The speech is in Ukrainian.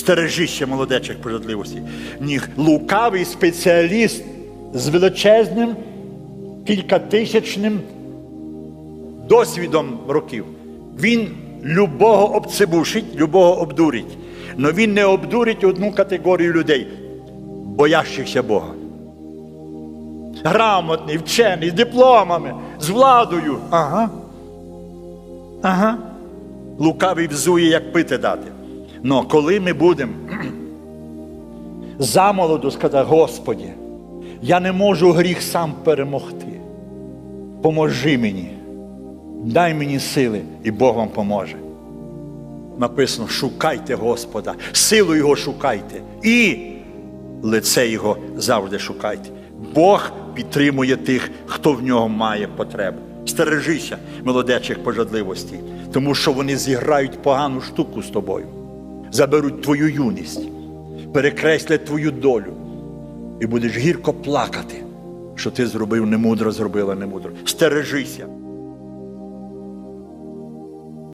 Стережище молодечих пожадливості. Ні, лукавий спеціаліст з величезним кількатисячним досвідом років. Він любого обцебушить, любого обдурить. Але він не обдурить одну категорію людей, боящихся Бога. Грамотний, вчений, з дипломами, з владою. Ага. Ага. Лукавий взує, як пити дати. Но коли ми будемо замолоду сказати, Господі, я не можу гріх сам перемогти. Поможи мені, дай мені сили, і Бог вам поможе. Написано: шукайте Господа, силу Його шукайте і лице Його завжди шукайте. Бог підтримує тих, хто в нього має потребу. Стережися молодечих пожадливостей, тому що вони зіграють погану штуку з тобою, заберуть твою юність, перекреслять твою долю, і будеш гірко плакати, що ти зробив немудро, зробила немудро. Стережися.